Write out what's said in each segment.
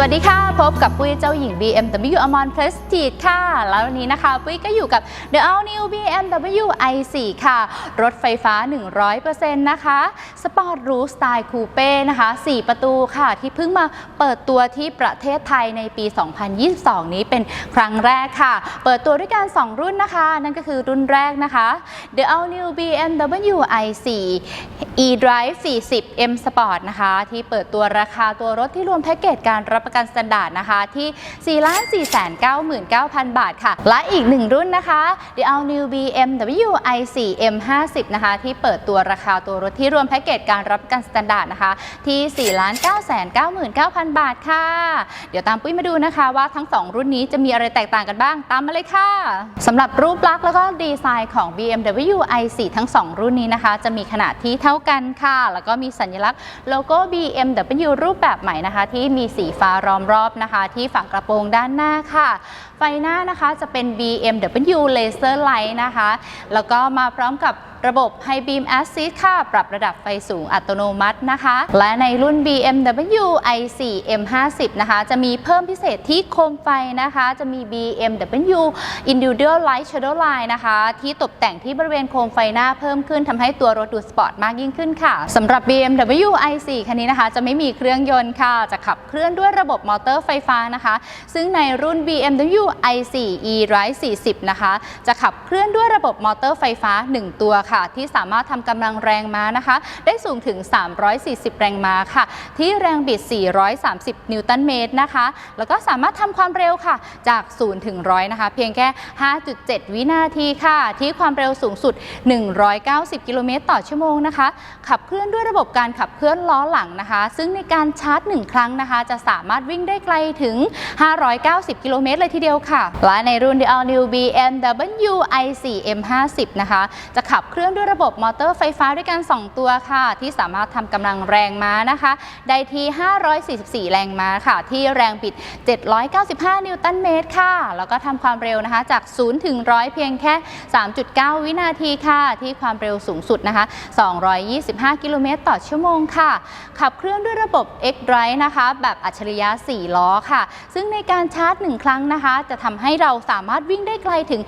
สวัสดีค่ะ พบกับปุ้ยเจ้าหญิง BMW a m o n Prestige ค่ะ แล้ววันนี้นะคะปุ้ยก็อยู่กับ The All New BMW i4 ค่ะ รถไฟฟ้า 100%นะคะสปอร์ตรูสไตล์คูเป้นะคะ 4 ประตูค่ะ ที่เพิ่งมาเปิดตัวที่ประเทศไทยในปี 2022 นี้เป็นครั้งแรกค่ะ เปิดตัวด้วยกัน 2 รุ่นนะคะ นั่นก็คือรุ่นแรกนะคะ The All New BMW i4 eDrive 40 M Sport นะคะ ที่เปิดตัวราคาตัวรถที่รวมแพ็กเกจการรับประกันสแตนดาร์ดนะคะที่4,499,000 บาทค่ะ และอีกหนึ่งรุ่นนะคะ The All New BMW i4 M50 นะคะที่เปิดตัวราคาตัวรถที่รวมแพ็กเกจการรับประกันสแตนดาร์ดนะคะที่4,999,000 บาทค่ะ เดี๋ยวตามปุ้ยมาดูนะคะว่าทั้ง 2 รุ่นนี้จะมีอะไรแตกต่างกันบ้างตามมาเลยค่ะสำหรับรูปลักษณ์แล้วก็ดีไซน์ของ BMW i4 ทั้ง 2 รุ่นนี้นะคะ จะมีขนาดที่เท่ากันค่ะ แล้วก็มีสัญลักษณ์โลโก้ BMW รูปแบบใหม่นะคะ ที่มีสีฟ้าล้อมรอบนะคะที่ฝั่งกระโปรงด้านหน้าค่ะ ไฟหน้านะคะจะเป็น BMW Laser Light นะคะ แล้วก็มาพร้อมกับระบบ High Beam Assist ค่ะ ปรับระดับไฟสูงอัตโนมัตินะคะ และในรุ่น BMW i4 M50 นะคะ จะมีเพิ่มพิเศษที่โคมไฟนะคะ จะมี BMW Individual Light Shadow Line นะคะ ที่ตกแต่งที่บริเวณโคมไฟหน้าเพิ่มขึ้นทำให้ตัวรถดูสปอร์ตมากยิ่งขึ้นค่ะสำหรับ BMW i4 คันนี้นะคะ จะไม่มีเครื่องยนต์ค่ะ จะขับเคลื่อนด้วยระบบบบมอเตอร์ไฟฟ้านะคะ ซึ่งในรุ่น BMW i4 eDrive 40 นะคะ จะขับเคลื่อนด้วยระบบมอเตอร์ไฟฟ้า 1 ตัวค่ะ ที่สามารถทำกำลังแรงม้านะคะ ได้สูงถึง 340 แรงม้าค่ะ ที่แรงบิด 430 นิวตันเมตรนะคะ แล้วก็สามารถทำความเร็วค่ะ จาก 0 ถึง 100 นะคะ เพียงแค่ 5.7 วินาทีค่ะ ที่ความเร็วสูงสุด 190 กิโลเมตรต่อชั่วโมงนะคะ ขับเคลื่อนด้วยระบบการขับเคลื่อนล้อหลังนะคะ ซึ่งในการชาร์จ 1 ครั้งนะคะ จะสามารถามารถวิ่งได้ไกลถึง 590 กิโลเมตรเลยทีเดียวค่ะ และในรุ่น The All New BMW i4 M50 นะคะ จะขับเคลื่อนด้วยระบบมอเตอร์ไฟฟ้าด้วยกัน 2 ตัวค่ะ ที่สามารถทำกำลังแรงม้านะคะ ได้ที่ 544 แรงม้าค่ะ ที่แรงบิด 795 นิวตันเมตรค่ะ แล้วก็ทำความเร็วนะคะ จาก 0 ถึง 100 เพียงแค่ 3.9 วินาทีค่ะ ที่ความเร็วสูงสุดนะคะ 225 กิโลเมตรต่อชั่วโมงค่ะ ขับเคลื่อนด้วยระบบ X-Drive นะคะ แบบอัจฉริยะยะ 4 ล้อค่ะ ซึ่งในการชาร์จ 1 ครั้งนะคะ จะทำให้เราสามารถวิ่งได้ไกลถึง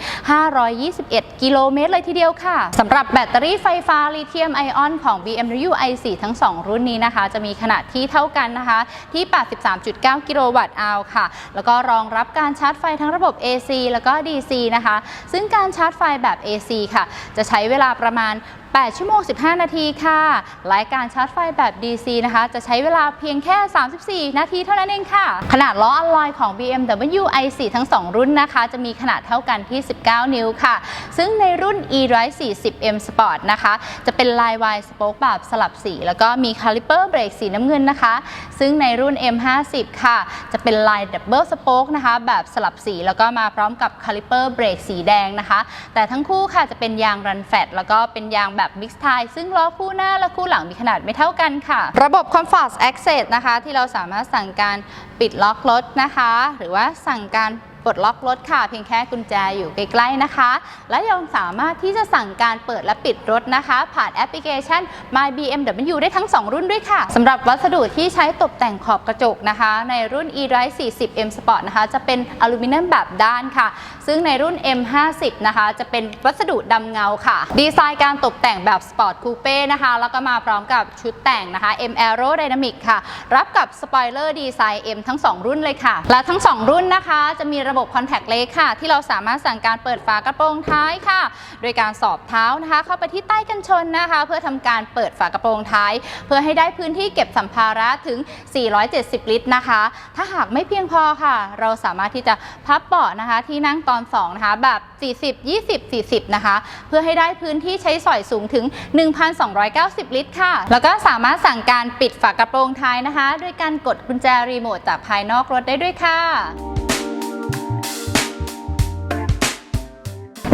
521 กิโลเมตรเลยทีเดียวค่ะสำหรับแบตเตอรี่ไฟฟ้าลิเธียมไอออนของ BMW i4 ทั้ง 2 รุ่นนี้นะคะ จะมีขนาดที่เท่ากันนะคะ ที่ 83.9 กิโลวัตต์อาวค่ะ แล้วก็รองรับการชาร์จไฟทั้งระบบ AC แล้วก็ DC นะคะ ซึ่งการชาร์จไฟแบบ AC ค่ะ จะใช้เวลาประมาณ8 ชั่วโมง 15 นาทีค่ะและการชาร์จไฟแบบ DC นะคะ จะใช้เวลาเพียงแค่ 34 นาทีเท่านั้นเองค่ะ ขนาดล้ออะลอยของ BMW i4 ทั้ง 2 รุ่นนะคะ จะมีขนาดเท่ากันที่ 19 นิ้วค่ะ ซึ่งในรุ่น eDrive 40 M Sport นะคะ จะเป็นลาย Y Spoke แบบสลับสี แล้วก็มีคาลิเปอร์เบรกสีน้ำเงินนะคะ ซึ่งในรุ่น M50 ค่ะ จะเป็นลาย Double Spoke นะคะ แบบสลับสี แล้วก็มาพร้อมกับคาลิเปอร์เบรกสีแดงนะคะ แต่ทั้งคู่ค่ะจะเป็นยางรันแฟตแล้วก็เป็นยางแบบมิกซ์ไทซึ่งล้อคู่หน้าและคู่หลังมีขนาดไม่เท่ากันค่ะ ระบบ Comfort Access นะคะ ที่เราสามารถสั่งการปิดล็อกรถนะคะ หรือว่าสั่งการปลดล็อกรถค่ะ เพียงแค่กุญแจอยู่ใกล้ๆนะคะ และยังสามารถที่จะสั่งการเปิดและปิดรถนะคะ ผ่านแอปพลิเคชัน My BMW ได้ทั้ง 2 รุ่นด้วยค่ะสำหรับวัสดุที่ใช้ตกแต่งขอบกระจกนะคะ ในรุ่น eDrive 40 M Sport นะคะ จะเป็นอลูมิเนียมแบบด้านค่ะ ซึ่งในรุ่น M50 นะคะจะเป็นวัสดุดำเงาค่ะ ดีไซน์การตกแต่งแบบสปอร์ตคูเป้นะคะ แล้วก็มาพร้อมกับชุดแต่งนะคะ M Aerodynamic ค่ะ รับกับสปอยเลอร์ดีไซน์ M ทั้ง 2 รุ่นเลยค่ะ และทั้ง 2 รุ่นนะคะ จะมีระบบ Contact Lake ค่ะ ที่เราสามารถสั่งการเปิดฝากระโปรงท้ายค่ะ โดยการสอบเท้านะคะ เข้าไปที่ใต้กันชนนะคะ เพื่อทำการเปิดฝากระโปรงท้าย เพื่อให้ได้พื้นที่เก็บสัมภาระถึง 470 ลิตรนะคะ ถ้าหากไม่เพียงพอค่ะ เราสามารถที่จะพับเบาะนะคะ ที่นั่งตอน2นะคะแบบ 40 20 40 นะคะ เพื่อให้ได้พื้นที่ใช้สอยสูงถึง 1,290 ลิตรค่ะ แล้วก็สามารถสั่งการปิดฝากระโปรงท้ายนะคะ ด้วยการกดกุญแจรีโมทจากภายนอกรถได้ด้วยค่ะ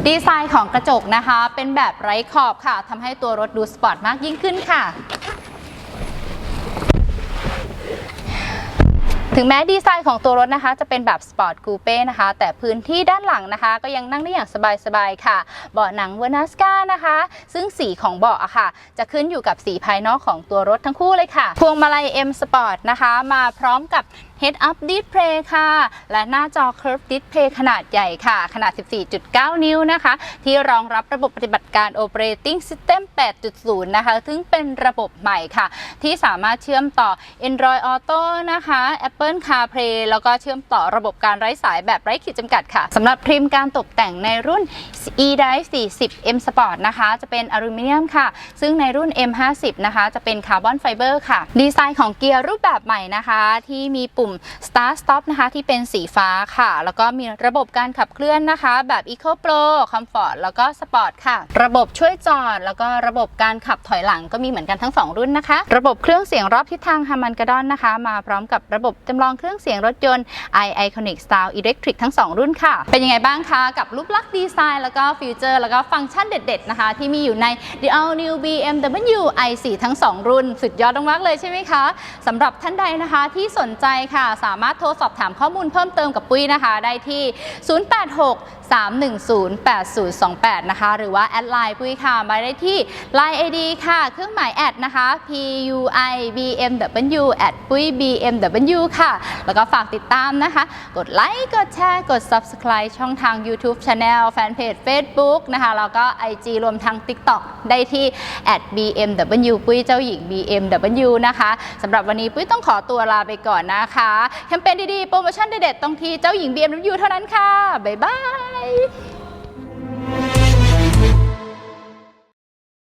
ดีไซน์ของกระจกนะคะ เป็นแบบไร้ขอบค่ะทำให้ตัวรถดูสปอร์ตมากยิ่งขึ้นค่ะ ถึงแม้ดีไซน์ของตัวรถนะคะ จะเป็นแบบสปอร์ตคูเป้นะคะ แต่พื้นที่ด้านหลังนะคะ ก็ยังนั่งได้อย่างสบายๆค่ะ เบาะหนังเวอร์นัสกานะคะ ซึ่งสีของเบาะอะค่ะ จะขึ้นอยู่กับสีภายนอกของตัวรถทั้งคู่เลยค่ะพวงมาลัย M Sport นะคะ มาพร้อมกับ Head Up Display ค่ะ และหน้าจอ Curve Display ขนาดใหญ่ค่ะ ขนาด 14.9 นิ้วนะคะ ที่รองรับระบบปฏิบัติการ Operating System 8.0 นะคะ ซึ่งเป็นระบบใหม่ค่ะ ที่สามารถเชื่อมต่อ Android Auto นะคะ Apple CarPlay แล้วก็เชื่อมต่อระบบการไร้สายแบบไร้ขีดจำกัดค่ะสำหรับทริมการตกแต่งในรุ่น e-drive 40 M Sport นะคะ จะเป็นอลูมิเนียมค่ะ ซึ่งในรุ่น M50 นะคะ จะเป็นคาร์บอนไฟเบอร์ค่ะ ดีไซน์ของเกียร์รูปแบบใหม่นะคะ ที่มีปุ่ม Start Stop นะคะ ที่เป็นสีฟ้าค่ะ แล้วก็มีระบบการขับเคลื่อนนะคะ แบบ Eco Pro Comfort แล้วก็ Sport ค่ะ ระบบช่วยจอด แล้วก็ระบบการขับถอยหลังก็มีเหมือนกันทั้ง 2 รุ่นนะคะ ระบบเครื่องเสียงรอบทิศทางฮามันกระดอนนะคะ มาพร้อมกับระบบจำลองเครื่องเสียงรถยนต์ i Iconic Style Electric ทั้ง 2 รุ่นค่ะ เป็นยังไงบ้างคะ กับรูปลักษณ์ดีไซน์แล้วก็ฟีเจอร์แล้วก็ฟังก์ชันเด็ดๆนะคะ ที่มีอยู่ใน The All New BMW i4 ทั้ง 2 รุ่น สุดยอดมากเลยใช่ไหมคะสำหรับท่านใดนะคะที่สนใจค่ะ สามารถโทรสอบถามข้อมูลเพิ่มเติมกับปุ้ยนะคะ ได้ที่ 086 310 8028 นะคะ หรือว่า แอดไลน์ปุ้ยค่ะ มาได้ที่ Line ID ค่ะ เครื่องหมายแอดนะคะ PUI BMW แอดปุ้ย BMW ค่ะแล้วก็ฝากติดตามนะคะ กดไลค์กดแชร์กด Subscribe ช่องทาง YouTube Channel แฟนเพจ Facebook นะคะแล้วก็ IG รวมทั้ง TikTok ได้ที่ @BMW ปุ้ยเจ้าหญิง BMW นะคะสำหรับวันนี้ปุ้ยต้องขอตัวลาไปก่อนนะคะแคมเปญดีๆ โปรโมชั่นเด็ดๆต้องที่เจ้าหญิง BMW เท่านั้นค่ะ บ๊ายบาย